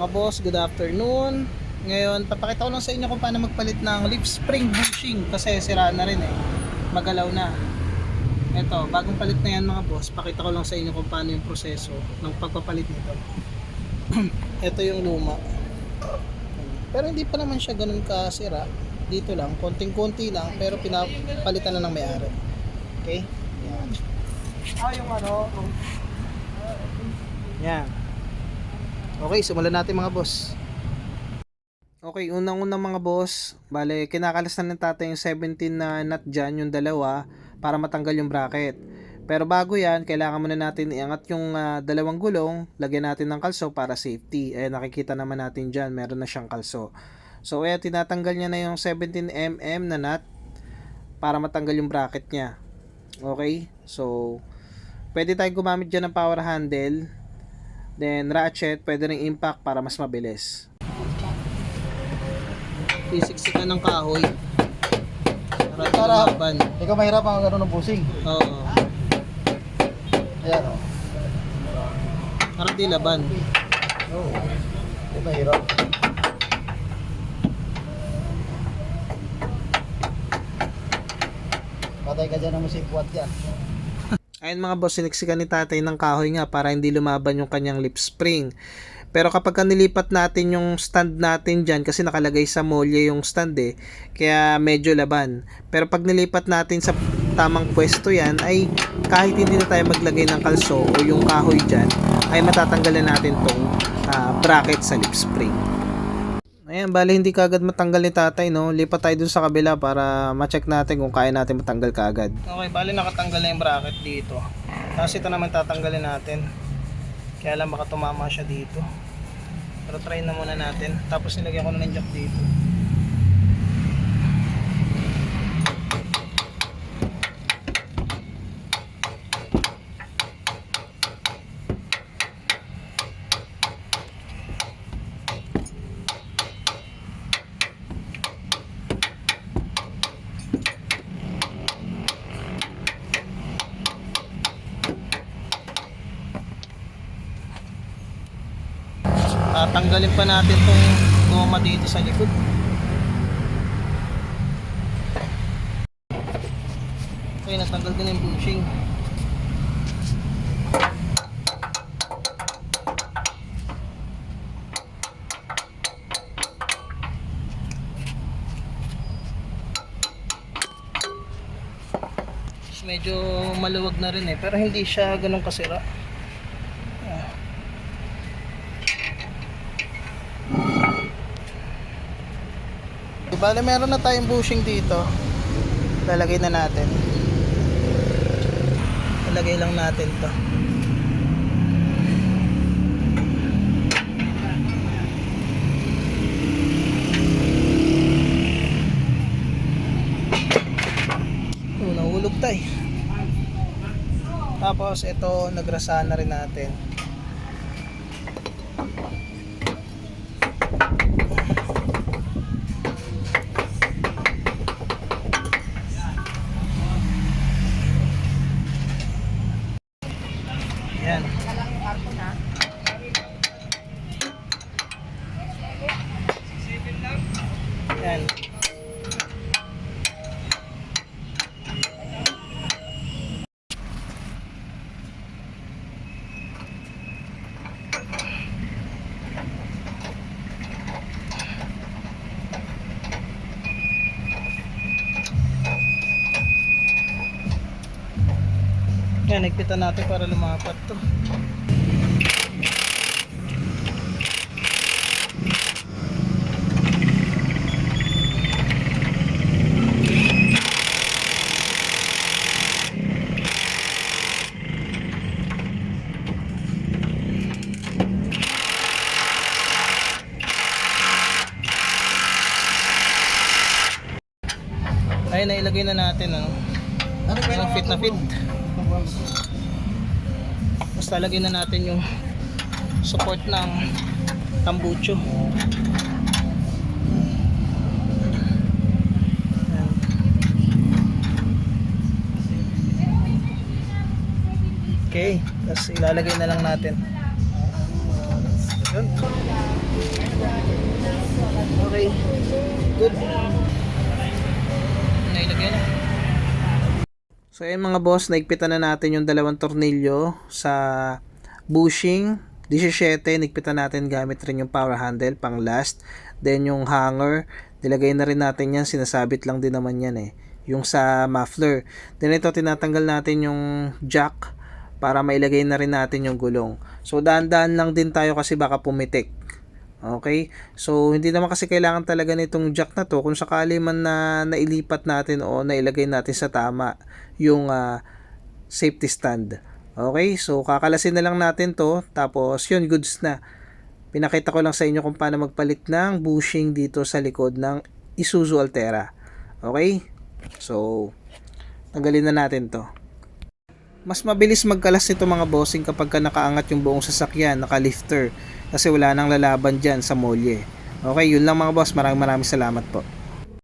Mga boss, good afternoon. Ngayon, papakita ko lang sa inyo kung paano magpalit ng leaf spring bushing kasi sira na rin eh. Magalaw na. Ito, bagong palit na yan mga boss. Pakita ko lang sa inyo kung paano yung proseso ng pagpapalit nito. Ito yung luma. Pero hindi pa naman siya ganun kasira. Dito lang, konting-konti lang, pero pinapalitan na ng may-ari. Okay? Yan. Ah, yung ano, yan. Okay, simulan natin mga boss. Okay, unang-unang mga boss, bale, kinakalas na ng tatay yung 17 na nut dyan, yung dalawa, para matanggal yung bracket. Pero bago yan, kailangan muna natin iangat yung ah, dalawang gulong, lagyan natin ng kalso para safety. Eh, nakikita naman natin dyan, meron na siyang kalso. So, eh, tinatanggal niya na yung 17mm na nut para matanggal yung bracket niya. Okay? So, pwede tayong gumamit dyan ng power handle. Then, ratchet, pwede ring impact para mas mabilis. Sisiksikan ng kahoy. Para di. Hindi ka mahirap ang gano'n ng busing. Oo. Ayan o. Para di laban. Oo. Hindi mahirap. Patay ka dyan ng musipwat yan. Ayun mga boss, siniksikan ni tatay ng kahoy nga para hindi lumaban yung kanyang lip spring. Pero kapag ka nilipat natin yung stand natin dyan, kasi nakalagay sa molye yung stand eh, kaya medyo laban. Pero pag nilipat natin sa tamang pwesto yan, ay kahit hindi na tayo maglagay ng kalso o yung kahoy dyan, ay matatanggalan natin tong ah, bracket sa lip spring. Ayan, bali hindi kagad matanggal ni tatay, no? Lipat tayo dun sa kabila para ma-check natin kung kaya natin matanggal kagad. Okay, bali nakatanggal na yung bracket dito. Tapos ito naman tatanggalin natin. Kaya lang baka tumama siya dito. Pero try na muna natin. Tapos nilagyan ko na ng jack dito. Tatanggalin pa natin tong goma dito sa likod. Okay, natanggal din yung bushing. medyo maluwag na rin eh pero hindi siya ganun kasira Bale, meron na tayong bushing dito. Lalagay na natin. Lalagay lang natin to. Oh, nahulog. Tapos ito, nagrasa na rin natin. Yan. Yan. Yan, nagpitan natin para lumapat to. Ayun, nailagay na natin ano. Ano fit na fit. Tapos lalagyan na natin yung support ng tambucho. Okay, tapos ilalagay na lang natin. Yun. Okay. Good. Nailagay na. So ayun mga boss, naigpitan na natin yung dalawang tornilyo sa bushing 17, nigpitan natin gamit rin yung power handle pang last. Then yung hanger, nilagay na rin natin yan, sinasabit lang din naman yan eh. Yung sa muffler. Then ito, tinatanggal natin yung jack para mailagay na rin natin yung gulong. So daan-daan lang din tayo kasi baka pumitik. Okay? So, hindi naman kasi kailangan talaga nitong jack na to kung sakali man na nailipat natin o nailagay natin sa tama yung ah, safety stand. Okay? So, kakalasin na lang natin to tapos yun, goods na. Pinakita ko lang sa inyo kung paano magpalit ng bushing dito sa likod ng Isuzu Altera. Okay? So, tanggalin na natin to. Mas mabilis magkalas nito mga bossing kapag ka nakaangat yung buong sasakyan, naka-lifter. Kasi wala nang lalaban dyan sa molye. Okay, yun lang mga boss. Maraming maraming salamat po.